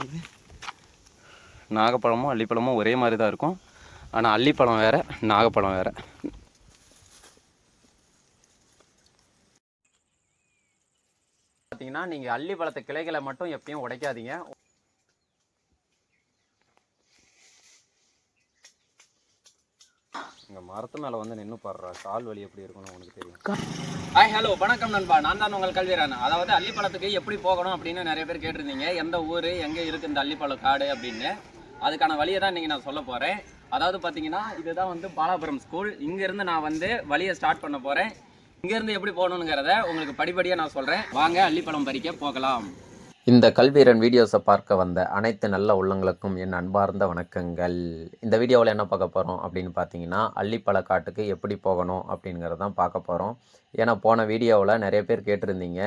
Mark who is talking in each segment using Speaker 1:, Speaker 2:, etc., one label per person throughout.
Speaker 1: இருக்குது நாகப்பழமும் அள்ளிப்பழமும் ஒரே மாதிரி தான் இருக்கும் ஆனால் அள்ளிப்பழம் வேறு நாகப்பழம் வேறு பார்த்தீங்கன்னா நீங்கள் அள்ளிப்பழத்தை கிளைகளை மட்டும் எப்பயும் உடைக்காதீங்க இந்த மரத்து மேலே வந்து நின்று பாடுறா கால் வலி எப்படி இருக்கும்னு உனக்கு தெரியும் ஹாய் ஹலோ வணக்கம் நண்பா நான் தான் உங்கள் கல்விரான் அதாவது அள்ளிப்பழத்துக்கு எப்படி போகணும் அப்படின்னு நிறைய பேர் கேட்டிருந்தீங்க எந்த ஊர் எங்கே இருக்குது இந்த அள்ளிப்பழம் காடு அப்படின்னு அதுக்கான வழியை தான் இன்றைக்கி நான் சொல்ல போகிறேன் அதாவது பார்த்தீங்கன்னா இதுதான் வந்து பாலாபுரம் ஸ்கூல் இங்கேருந்து நான் வந்து வழியை ஸ்டார்ட் பண்ண போகிறேன் இங்கேருந்து எப்படி போகணுங்கிறத உங்களுக்கு படிப்படியாக நான் சொல்கிறேன் வாங்க அள்ளிப்பழம் பறிக்க போகலாம் இந்த கல்வீரன் வீடியோஸை பார்க்க வந்த அனைத்து நல்ல உள்ளங்களுக்கும் என் அன்பார்ந்த வணக்கங்கள் இந்த வீடியோவில் என்ன பார்க்க போகிறோம் அப்படின்னு பார்த்தீங்கன்னா அள்ளிப்பழ காட்டுக்கு எப்படி போகணும் அப்படிங்கிறத தான் பார்க்க போகிறோம் ஏன்னா போன வீடியோவில் நிறைய பேர் கேட்டிருந்தீங்க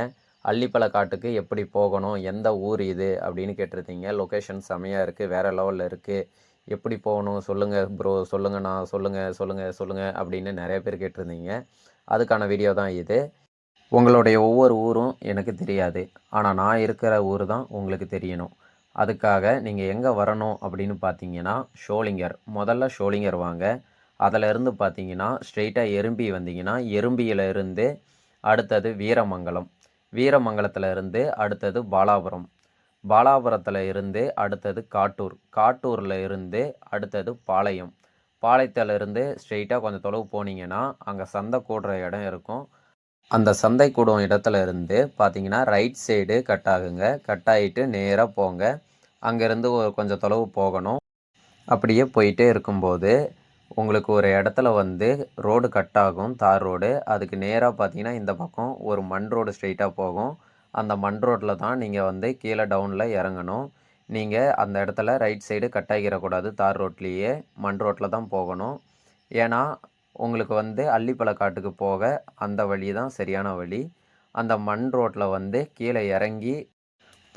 Speaker 1: அள்ளிப்பழ காட்டுக்கு எப்படி போகணும் எந்த ஊர் இது அப்படின்னு கேட்டிருந்தீங்க லொக்கேஷன் செமையாக இருக்குது வேறு லெவலில் இருக்குது எப்படி போகணும் சொல்லுங்கள் ப்ரோ சொல்லுங்கண்ணா சொல்லுங்கள் சொல்லுங்கள் சொல்லுங்கள் அப்படின்னு நிறைய பேர் கேட்டிருந்தீங்க அதுக்கான வீடியோ தான் இது உங்களுடைய ஒவ்வொரு ஊரும் எனக்கு தெரியாது ஆனால் நான் இருக்கிற ஊர் தான் உங்களுக்கு தெரியணும் அதுக்காக நீங்கள் எங்கே வரணும் அப்படின்னு பார்த்தீங்கன்னா ஷோலிங்கர் முதல்ல ஷோலிங்கர் வாங்க அதிலிருந்து பார்த்தீங்கன்னா ஸ்ட்ரெயிட்டாக எறும்பி வந்தீங்கன்னா எறும்பியில் இருந்து அடுத்தது வீரமங்கலம் வீரமங்கலத்தில் இருந்து அடுத்தது பாலாபுரம் பாலாபுரத்தில் இருந்து அடுத்தது காட்டூர் காட்டூரில் இருந்து அடுத்தது பாளையம் இருந்து ஸ்ட்ரெயிட்டாக கொஞ்சம் தொலைவு போனீங்கன்னா அங்கே சந்தை கூடுற இடம் இருக்கும் அந்த சந்தை கூடும் இடத்துல இருந்து பார்த்தீங்கன்னா ரைட் சைடு கட் ஆகுங்க கட் ஆகிட்டு நேராக போங்க அங்கேருந்து கொஞ்சம் தொலைவு போகணும் அப்படியே போயிட்டே இருக்கும்போது உங்களுக்கு ஒரு இடத்துல வந்து ரோடு கட் ஆகும் தார் ரோடு அதுக்கு நேராக பார்த்தீங்கன்னா இந்த பக்கம் ஒரு மண் ரோடு ஸ்ட்ரெயிட்டாக போகும் அந்த மண் ரோட்டில் தான் நீங்கள் வந்து கீழே டவுனில் இறங்கணும் நீங்கள் அந்த இடத்துல ரைட் சைடு கட் ஆகிடக்கூடாது தார் ரோட்லேயே மண் ரோட்டில் தான் போகணும் ஏன்னா உங்களுக்கு வந்து அள்ளிப்பழக்காட்டுக்கு போக அந்த வழி தான் சரியான வழி அந்த மண் ரோட்டில் வந்து கீழே இறங்கி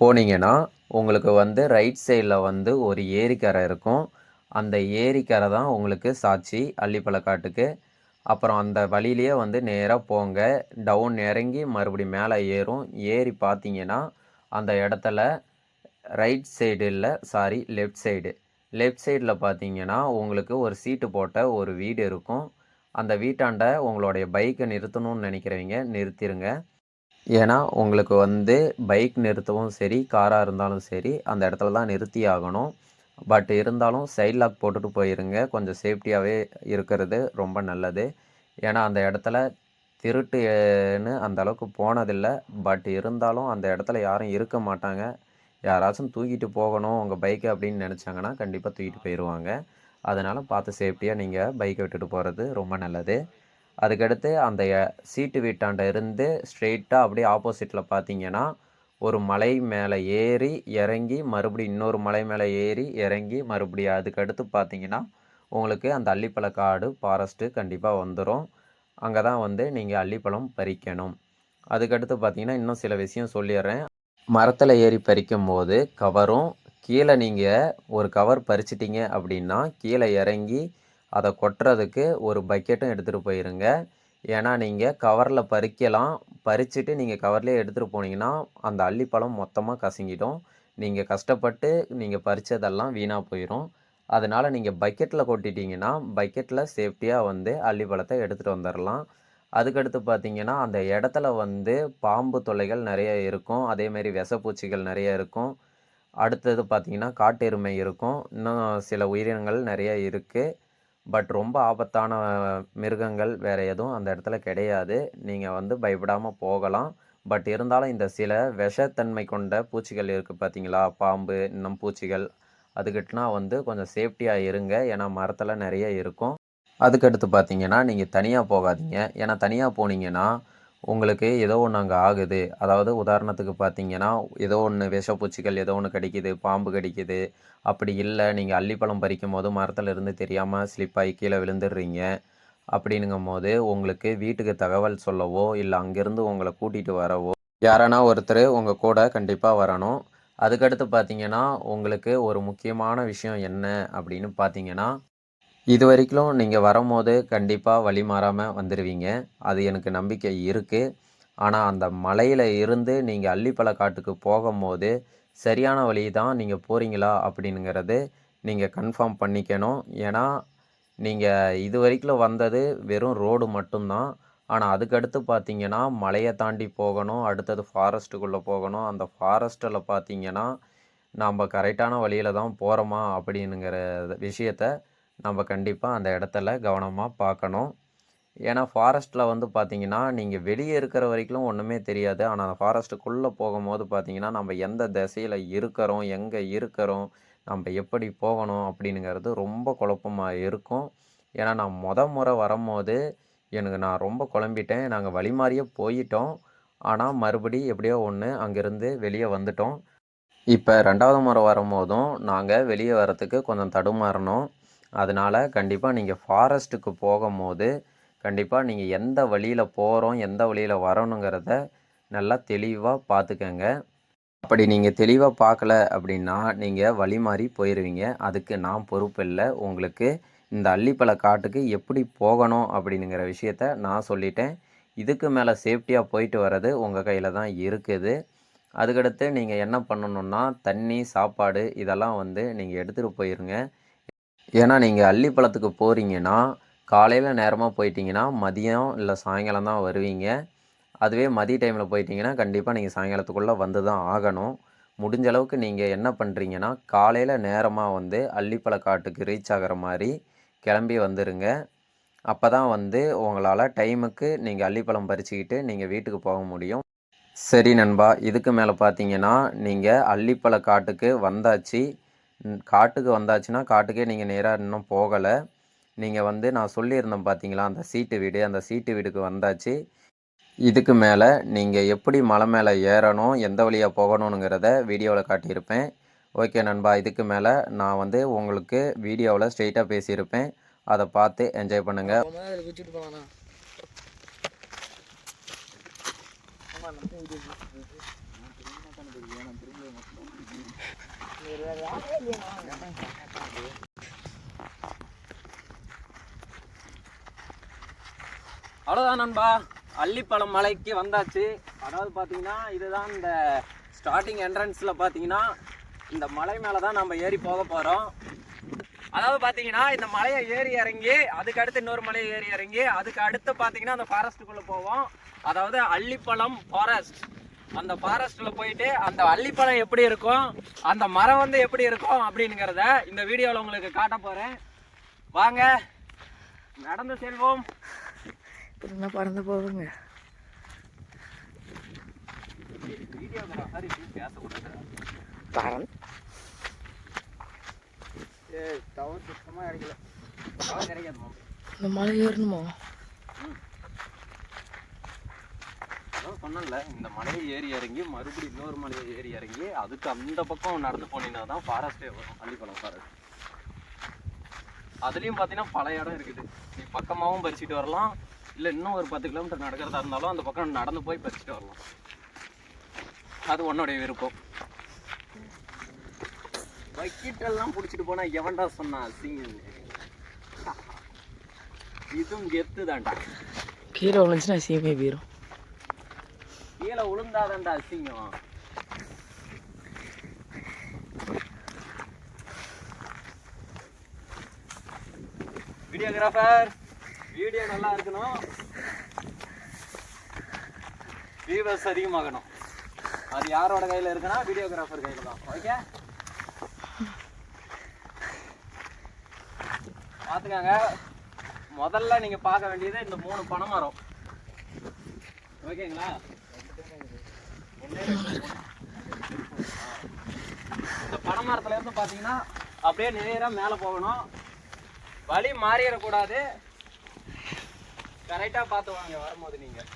Speaker 1: போனீங்கன்னா உங்களுக்கு வந்து ரைட் சைடில் வந்து ஒரு ஏரிக்கரை இருக்கும் அந்த ஏரிக்கரை தான் உங்களுக்கு சாட்சி அள்ளிப்பழக்காட்டுக்கு அப்புறம் அந்த வழியிலேயே வந்து நேராக போங்க டவுன் இறங்கி மறுபடி மேலே ஏறும் ஏறி பார்த்தீங்கன்னா அந்த இடத்துல ரைட் சைடு இல்லை சாரி லெஃப்ட் சைடு லெஃப்ட் சைடில் பார்த்தீங்கன்னா உங்களுக்கு ஒரு சீட்டு போட்ட ஒரு வீடு இருக்கும் அந்த வீட்டாண்ட உங்களுடைய பைக்கை நிறுத்தணும்னு நினைக்கிறவங்க நிறுத்திடுங்க ஏன்னா உங்களுக்கு வந்து பைக் நிறுத்தவும் சரி காராக இருந்தாலும் சரி அந்த இடத்துல தான் நிறுத்தி ஆகணும் பட் இருந்தாலும் சைட் லாக் போட்டுட்டு போயிருங்க கொஞ்சம் சேஃப்டியாகவே இருக்கிறது ரொம்ப நல்லது ஏன்னா அந்த இடத்துல திருட்டுன்னு அந்த அளவுக்கு போனதில்லை பட் இருந்தாலும் அந்த இடத்துல யாரும் இருக்க மாட்டாங்க யாராச்சும் தூக்கிட்டு போகணும் உங்கள் பைக்கு அப்படின்னு நினச்சாங்கன்னா கண்டிப்பாக தூக்கிட்டு போயிடுவாங்க அதனால் பார்த்து சேஃப்டியாக நீங்கள் பைக்கை விட்டுட்டு போகிறது ரொம்ப நல்லது அதுக்கடுத்து அந்த சீட்டு வீட்டாண்ட இருந்து ஸ்ட்ரெயிட்டாக அப்படியே ஆப்போசிட்டில் பார்த்தீங்கன்னா ஒரு மலை மேலே ஏறி இறங்கி மறுபடியும் இன்னொரு மலை மேலே ஏறி இறங்கி மறுபடியும் அதுக்கடுத்து பார்த்தீங்கன்னா உங்களுக்கு அந்த அள்ளிப்பழ காடு ஃபாரஸ்ட்டு கண்டிப்பாக வந்துடும் அங்கே தான் வந்து நீங்கள் அள்ளிப்பழம் பறிக்கணும் அதுக்கடுத்து பார்த்தீங்கன்னா இன்னும் சில விஷயம் சொல்லிடுறேன் மரத்தில் ஏறி பறிக்கும் போது கவரும் கீழே நீங்கள் ஒரு கவர் பறிச்சிட்டிங்க அப்படின்னா கீழே இறங்கி அதை கொட்டுறதுக்கு ஒரு பக்கெட்டும் எடுத்துகிட்டு போயிருங்க ஏன்னா நீங்கள் கவரில் பறிக்கலாம் பறிச்சுட்டு நீங்கள் கவர்லேயே எடுத்துகிட்டு போனீங்கன்னா அந்த அள்ளிப்பழம் மொத்தமாக கசங்கிடும் நீங்கள் கஷ்டப்பட்டு நீங்கள் பறித்ததெல்லாம் வீணாக போயிடும் அதனால் நீங்கள் பக்கெட்டில் கொட்டிட்டிங்கன்னா பக்கெட்டில் சேஃப்டியாக வந்து அள்ளிப்பழத்தை எடுத்துகிட்டு வந்துடலாம் அதுக்கடுத்து பார்த்தீங்கன்னா அந்த இடத்துல வந்து பாம்பு தொலைகள் நிறைய இருக்கும் அதேமாரி விஷப்பூச்சிகள் நிறைய இருக்கும் அடுத்தது பார்த்திங்கன்னா காட்டெருமை இருக்கும் இன்னும் சில உயிரினங்கள் நிறைய இருக்குது பட் ரொம்ப ஆபத்தான மிருகங்கள் வேறு எதுவும் அந்த இடத்துல கிடையாது நீங்கள் வந்து பயப்படாமல் போகலாம் பட் இருந்தாலும் இந்த சில விஷத்தன்மை கொண்ட பூச்சிகள் இருக்குது பார்த்தீங்களா பாம்பு இன்னும் பூச்சிகள் அதுக்கிட்டனா வந்து கொஞ்சம் சேஃப்டியாக இருங்க ஏன்னா மரத்தில் நிறைய இருக்கும் அதுக்கடுத்து பார்த்தீங்கன்னா நீங்கள் தனியாக போகாதீங்க ஏன்னா தனியாக போனீங்கன்னா உங்களுக்கு ஏதோ ஒன்று அங்கே ஆகுது அதாவது உதாரணத்துக்கு பார்த்தீங்கன்னா ஏதோ ஒன்று விஷப்பூச்சிகள் ஏதோ ஒன்று கடிக்குது பாம்பு கடிக்குது அப்படி இல்லை நீங்கள் அள்ளிப்பழம் பறிக்கும் போது மரத்தில் இருந்து தெரியாமல் ஸ்லிப்பாகி கீழே விழுந்துடுறீங்க அப்படின்னுங்கும் போது உங்களுக்கு வீட்டுக்கு தகவல் சொல்லவோ இல்லை அங்கேருந்து உங்களை கூட்டிகிட்டு வரவோ யாரானா ஒருத்தர் உங்கள் கூட கண்டிப்பாக வரணும் அதுக்கடுத்து பார்த்தீங்கன்னா உங்களுக்கு ஒரு முக்கியமான விஷயம் என்ன அப்படின்னு பார்த்தீங்கன்னா இது வரைக்கும் நீங்கள் வரும்போது கண்டிப்பாக வழி மாறாமல் வந்துடுவீங்க அது எனக்கு நம்பிக்கை இருக்குது ஆனால் அந்த மலையில் இருந்து நீங்கள் அள்ளிப்பழ காட்டுக்கு போகும்போது சரியான வழி தான் நீங்கள் போகிறீங்களா அப்படிங்கிறது நீங்கள் கன்ஃபார்ம் பண்ணிக்கணும் ஏன்னா நீங்கள் இது வரைக்கும் வந்தது வெறும் ரோடு மட்டும்தான் ஆனால் அதுக்கடுத்து பார்த்தீங்கன்னா மலையை தாண்டி போகணும் அடுத்தது ஃபாரஸ்ட்டுக்குள்ளே போகணும் அந்த ஃபாரஸ்ட்டில் பார்த்தீங்கன்னா நாம் கரெக்டான வழியில் தான் போகிறோமா அப்படிங்கிற விஷயத்தை நம்ம கண்டிப்பாக அந்த இடத்துல கவனமாக பார்க்கணும் ஏன்னா ஃபாரஸ்ட்டில் வந்து பார்த்திங்கன்னா நீங்கள் வெளியே இருக்கிற வரைக்கும் ஒன்றுமே தெரியாது ஆனால் அந்த ஃபாரஸ்ட்டுக்குள்ளே போகும்போது பார்த்திங்கன்னா நம்ம எந்த திசையில் இருக்கிறோம் எங்கே இருக்கிறோம் நம்ம எப்படி போகணும் அப்படிங்கிறது ரொம்ப குழப்பமாக இருக்கும் ஏன்னா நான் முத முறை வரும்போது எனக்கு நான் ரொம்ப குழம்பிட்டேன் நாங்கள் வழி மாறியே போயிட்டோம் ஆனால் மறுபடி எப்படியோ ஒன்று அங்கேருந்து வெளியே வந்துட்டோம் இப்போ ரெண்டாவது முறை வரும்போதும் நாங்கள் வெளியே வரத்துக்கு கொஞ்சம் தடுமாறணும் அதனால் கண்டிப்பாக நீங்கள் ஃபாரஸ்ட்டுக்கு போகும்போது கண்டிப்பாக நீங்கள் எந்த வழியில் போகிறோம் எந்த வழியில் வரணுங்கிறத நல்லா தெளிவாக பார்த்துக்கங்க அப்படி நீங்கள் தெளிவாக பார்க்கல அப்படின்னா நீங்கள் வழி மாறி போயிடுவீங்க அதுக்கு நான் பொறுப்பு இல்லை உங்களுக்கு இந்த அள்ளிப்பழ காட்டுக்கு எப்படி போகணும் அப்படிங்கிற விஷயத்த நான் சொல்லிட்டேன் இதுக்கு மேலே சேஃப்டியாக போயிட்டு வர்றது உங்கள் கையில் தான் இருக்குது அதுக்கடுத்து நீங்கள் என்ன பண்ணணுன்னா தண்ணி சாப்பாடு இதெல்லாம் வந்து நீங்கள் எடுத்துகிட்டு போயிருங்க ஏன்னா நீங்கள் அள்ளிப்பழத்துக்கு போகிறீங்கன்னா காலையில் நேரமாக போயிட்டீங்கன்னா மதியம் இல்லை சாயங்காலம் தான் வருவீங்க அதுவே மதிய டைமில் போயிட்டீங்கன்னா கண்டிப்பாக நீங்கள் சாயங்காலத்துக்குள்ளே வந்து தான் ஆகணும் முடிஞ்ச அளவுக்கு நீங்கள் என்ன பண்ணுறீங்கன்னா காலையில் நேரமாக வந்து அள்ளிப்பழ காட்டுக்கு ரீச் ஆகிற மாதிரி கிளம்பி வந்துடுங்க அப்போ தான் வந்து உங்களால் டைமுக்கு நீங்கள் அள்ளிப்பழம் பறிச்சுக்கிட்டு நீங்கள் வீட்டுக்கு போக முடியும் சரி நண்பா இதுக்கு மேலே பார்த்தீங்கன்னா நீங்கள் அள்ளிப்பழ காட்டுக்கு வந்தாச்சு காட்டுக்கு வந்தாச்சுன்னா காட்டுக்கே நீங்கள் நேராக இன்னும் போகலை நீங்கள் வந்து நான் சொல்லியிருந்தேன் பார்த்தீங்களா அந்த சீட்டு வீடு அந்த சீட்டு வீடுக்கு வந்தாச்சு இதுக்கு மேலே நீங்கள் எப்படி மலை மேலே ஏறணும் எந்த வழியாக போகணுங்கிறத வீடியோவில் காட்டியிருப்பேன் ஓகே நண்பா இதுக்கு மேலே நான் வந்து உங்களுக்கு வீடியோவில் ஸ்ட்ரெயிட்டாக பேசியிருப்பேன் அதை பார்த்து என்ஜாய் பண்ணுங்கள் அவ்வளோதான் நண்பா அள்ளிப்பழம் மலைக்கு வந்தாச்சு அதாவது பார்த்தீங்கன்னா இதுதான் இந்த ஸ்டார்டிங் என்ட்ரன்ஸில் பார்த்தீங்கன்னா இந்த மலை மேலே தான் நம்ம ஏறி போக போகிறோம் அதாவது பார்த்தீங்கன்னா இந்த மலையை ஏறி இறங்கி அதுக்கு அடுத்து இன்னொரு மலையை ஏறி இறங்கி அதுக்கு அடுத்து பார்த்தீங்கன்னா அந்த ஃபாரஸ்ட்டுக்குள்ளே போவோம் அதாவது அள்ளிப்பழம் ஃபாரஸ்ட் அந்த ஃபாரஸ்ட்ல போயிட்டு அந்த அள்ளிப்பழம் எப்படி இருக்கும் அந்த மரம் வந்து எப்படி இருக்கும் அப்படிங்கிறத இந்த வீடியோவில் உங்களுக்கு காட்ட போறேன் வாங்க நடந்து செல்வோம் பறந்து போவோங்க இந்த மலை ஏறணுமா அதான் சொன்னல இந்த மலையை ஏறி இறங்கி மறுபடியும் இன்னொரு மலையை ஏறி இறங்கி அதுக்கு அந்த பக்கம் நடந்து போனீங்கன்னா தான் ஃபாரஸ்டே வரும் அள்ளிப்பழம் ஃபாரஸ்ட் அதுலேயும் பார்த்தீங்கன்னா பல இடம் இருக்குது நீ பக்கமாகவும் பறிச்சுட்டு வரலாம் இல்லை இன்னும் ஒரு பத்து கிலோமீட்டர் நடக்கிறதா இருந்தாலும் அந்த பக்கம் நடந்து போய் பறிச்சுட்டு வரலாம் அது உன்னுடைய விருப்பம் பக்கெட்டெல்லாம் பிடிச்சிட்டு போனால் எவன்டா சொன்னா அசிங்க இதுவும் கெத்து தான்டா கீழே விழுந்துச்சுன்னா அசிங்கமே வீரம் கீழே உளுந்தாதான்டா அசிங்கம் வீடியோகிராஃபர் வீடியோ நல்லா இருக்கணும் வியூவர்ஸ் அதிகமாகணும் அது யாரோட கையில் இருக்குன்னா வீடியோகிராஃபர் கையில் தான் ஓகே பார்த்துக்காங்க முதல்ல நீங்கள் பார்க்க வேண்டியது இந்த மூணு பனை மரம் ஓகேங்களா இந்த பனைமரத்துல இருந்து பாத்தீங்கன்னா அப்படியே நேராக மேலே போகணும் வழி மாறிடக்கூடாது கரெக்டாக பார்த்து வாங்க வரும்போது நீங்கள்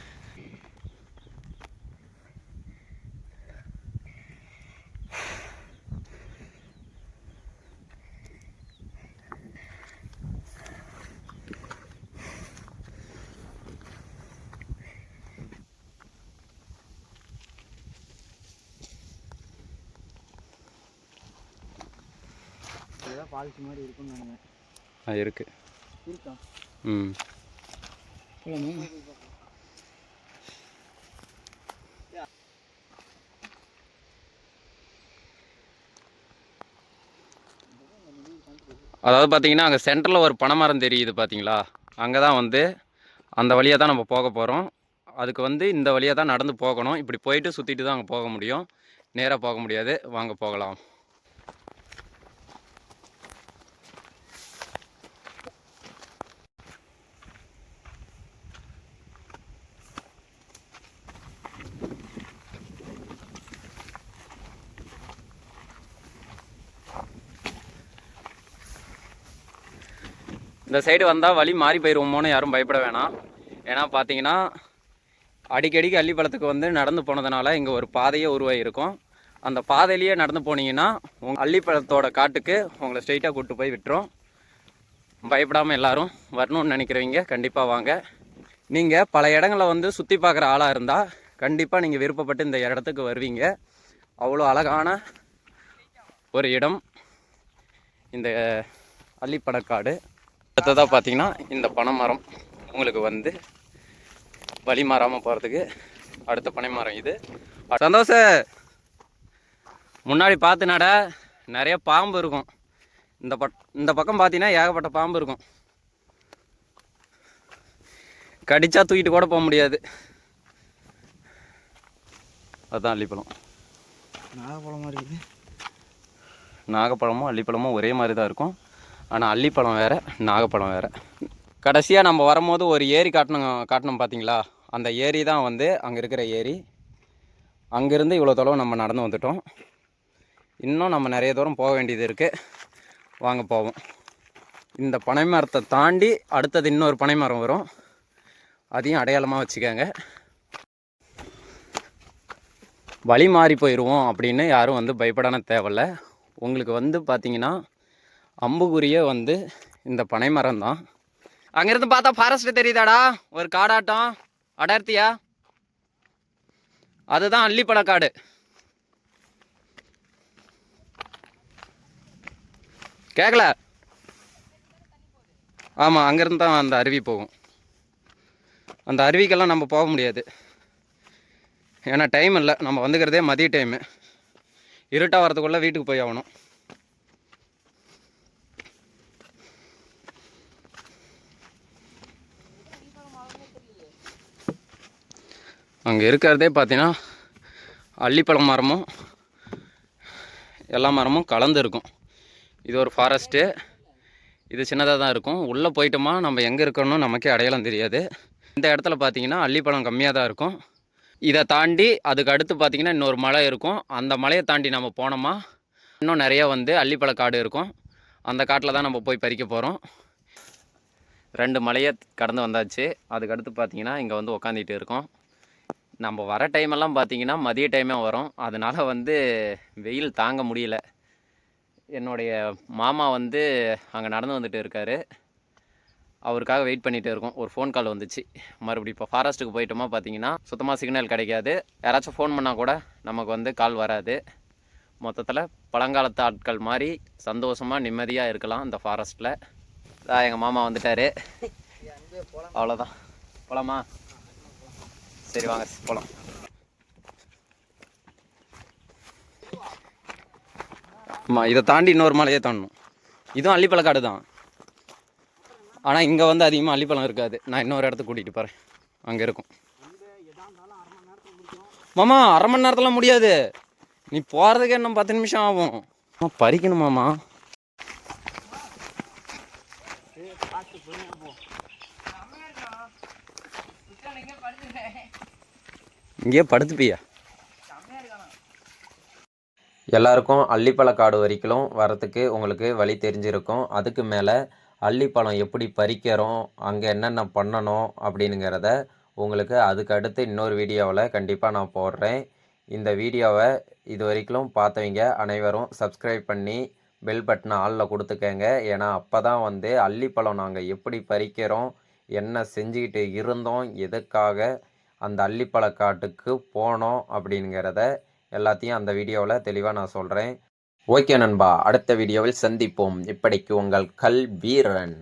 Speaker 1: மாதிரி இருக்கும்னு நினைக்கிறேன் இருக்குது இருக்கா ம் அதாவது பார்த்தீங்கன்னா அங்கே சென்டரில் ஒரு பனைமரம் தெரியுது பார்த்தீங்களா அங்கே தான் வந்து அந்த வழியாக தான் நம்ம போக போகிறோம் அதுக்கு வந்து இந்த வழியாக தான் நடந்து போகணும் இப்படி போயிட்டு சுற்றிட்டு தான் அங்கே போக முடியும் நேராக போக முடியாது வாங்க போகலாம் இந்த சைடு வந்தால் வழி மாறி போயிடுவோமோன்னு யாரும் பயப்பட வேணாம் ஏன்னா பார்த்தீங்கன்னா அடிக்கடிக்கு அள்ளிப்பழத்துக்கு வந்து நடந்து போனதுனால இங்கே ஒரு பாதையே உருவாகிருக்கும் அந்த பாதையிலேயே நடந்து போனீங்கன்னா உங்கள் அள்ளிப்பழத்தோட காட்டுக்கு உங்களை ஸ்ட்ரெயிட்டாக கூப்பிட்டு போய் விட்டுரும் பயப்படாமல் எல்லோரும் வரணும்னு நினைக்கிறவங்க கண்டிப்பாக வாங்க நீங்கள் பல இடங்களை வந்து சுற்றி பார்க்குற ஆளாக இருந்தால் கண்டிப்பாக நீங்கள் விருப்பப்பட்டு இந்த இடத்துக்கு வருவீங்க அவ்வளோ அழகான ஒரு இடம் இந்த அள்ளிப்படக்காடு அடுத்ததாக பார்த்தீங்கன்னா இந்த பனை மரம் உங்களுக்கு வந்து வழி மாறாமல் போகிறதுக்கு அடுத்த பனை மரம் இது சந்தோஷ முன்னாடி பார்த்தினாட நிறைய பாம்பு இருக்கும் இந்த பட் இந்த பக்கம் பார்த்தீங்கன்னா ஏகப்பட்ட பாம்பு இருக்கும் கடிச்சா தூக்கிட்டு கூட போக முடியாது அதுதான் அள்ளிப்பழம் நாகப்பழமாக இருக்குது நாகப்பழமும் அள்ளிப்பழமும் ஒரே மாதிரி தான் இருக்கும் ஆனால் அள்ளிப்பழம் வேறு நாகப்பழம் வேறு கடைசியாக நம்ம வரும்போது ஒரு ஏரி காட்டணும் காட்டணும் பார்த்தீங்களா அந்த ஏரி தான் வந்து அங்கே இருக்கிற ஏரி அங்கேருந்து இவ்வளோ தொலைவு நம்ம நடந்து வந்துட்டோம் இன்னும் நம்ம நிறைய தூரம் போக வேண்டியது இருக்குது வாங்க போவோம் இந்த பனை மரத்தை தாண்டி அடுத்தது இன்னொரு பனை மரம் வரும் அதையும் அடையாளமாக வச்சுக்கோங்க வழி மாறி போயிடுவோம் அப்படின்னு யாரும் வந்து பயப்படான தேவையில்ல உங்களுக்கு வந்து பார்த்திங்கன்னா அம்புக்குரிய வந்து இந்த பனை மரம் தான் அங்கேருந்து பார்த்தா ஃபாரஸ்ட் தெரியுதாடா ஒரு காடாட்டம் அடர்த்தியா அதுதான் அள்ளிப்பழக்காடு கேட்கல ஆமாம் அங்கேருந்து தான் அந்த அருவி போகும் அந்த அருவிக்கெல்லாம் நம்ம போக முடியாது ஏன்னா டைம் இல்லை நம்ம வந்துக்கிறதே மதிய டைமு இருட்டாக வரதுக்குள்ளே வீட்டுக்கு போய் ஆகணும் அங்கே இருக்கிறதே பார்த்தீங்கன்னா அள்ளிப்பழம் மரமும் எல்லா மரமும் கலந்து இருக்கும் இது ஒரு ஃபாரஸ்ட்டு இது சின்னதாக தான் இருக்கும் உள்ளே போயிட்டோமா நம்ம எங்கே இருக்கணும் நமக்கே அடையாளம் தெரியாது இந்த இடத்துல பார்த்தீங்கன்னா அள்ளிப்பழம் கம்மியாக தான் இருக்கும் இதை தாண்டி அதுக்கு அடுத்து பார்த்திங்கன்னா இன்னொரு மலை இருக்கும் அந்த மலையை தாண்டி நம்ம போனோமா இன்னும் நிறையா வந்து அள்ளிப்பழ காடு இருக்கும் அந்த காட்டில் தான் நம்ம போய் பறிக்க போகிறோம் ரெண்டு மலையை கடந்து வந்தாச்சு அதுக்கடுத்து பார்த்திங்கன்னா இங்கே வந்து உக்காந்துக்கிட்டு இருக்கோம் நம்ம வர டைமெல்லாம் பார்த்திங்கன்னா மதிய டைமே வரும் அதனால் வந்து வெயில் தாங்க முடியல என்னுடைய மாமா வந்து அங்கே நடந்து வந்துட்டு இருக்கார் அவருக்காக வெயிட் பண்ணிகிட்டே இருக்கோம் ஒரு ஃபோன் கால் வந்துச்சு மறுபடியும் இப்போ ஃபாரஸ்ட்டுக்கு போயிட்டோமா பார்த்தீங்கன்னா சுத்தமாக சிக்னல் கிடைக்காது யாராச்சும் ஃபோன் பண்ணால் கூட நமக்கு வந்து கால் வராது மொத்தத்தில் பழங்காலத்து ஆட்கள் மாதிரி சந்தோஷமாக நிம்மதியாக இருக்கலாம் இந்த ஃபாரஸ்ட்டில் எங்கள் மாமா வந்துட்டார் அவ்வளோதான் போகலாமா சரி வாங்க போலாம் ஆமாம் இதை தாண்டி இன்னொரு மலையே தாண்டணும் இதுவும் அள்ளிப்பழக்காடு தான் ஆனால் இங்கே வந்து அதிகமாக அள்ளிப்பழம் இருக்காது நான் இன்னொரு இடத்துக்கு கூட்டிகிட்டு போகிறேன் அங்கே இருக்கும் மாமா அரை மணி நேரத்தில் முடியாது நீ போகிறதுக்கு இன்னும் பத்து நிமிஷம் ஆகும் மாமா இங்கேயே படுத்துப்பியா எல்லாருக்கும் அள்ளிப்பழ காடு வரைக்கும் வரத்துக்கு உங்களுக்கு வழி தெரிஞ்சிருக்கும் அதுக்கு மேலே அள்ளிப்பழம் எப்படி பறிக்கிறோம் அங்கே என்னென்ன பண்ணணும் அப்படினுங்கிறத உங்களுக்கு அதுக்கு அடுத்து இன்னொரு வீடியோவில் கண்டிப்பாக நான் போடுறேன் இந்த வீடியோவை இது வரைக்கும் பார்த்தவங்க அனைவரும் சப்ஸ்கிரைப் பண்ணி பெல் பட்டனை ஆளில் கொடுத்துக்கங்க ஏன்னா அப்போ தான் வந்து அள்ளிப்பழம் நாங்கள் எப்படி பறிக்கிறோம் என்ன செஞ்சுக்கிட்டு இருந்தோம் எதுக்காக அந்த அள்ளிப்பழக்காட்டுக்கு போனோம் அப்படிங்கிறத எல்லாத்தையும் அந்த வீடியோவில் தெளிவாக நான் சொல்கிறேன் ஓகே நண்பா அடுத்த வீடியோவில் சந்திப்போம் இப்படிக்கு உங்கள் கல் வீரன்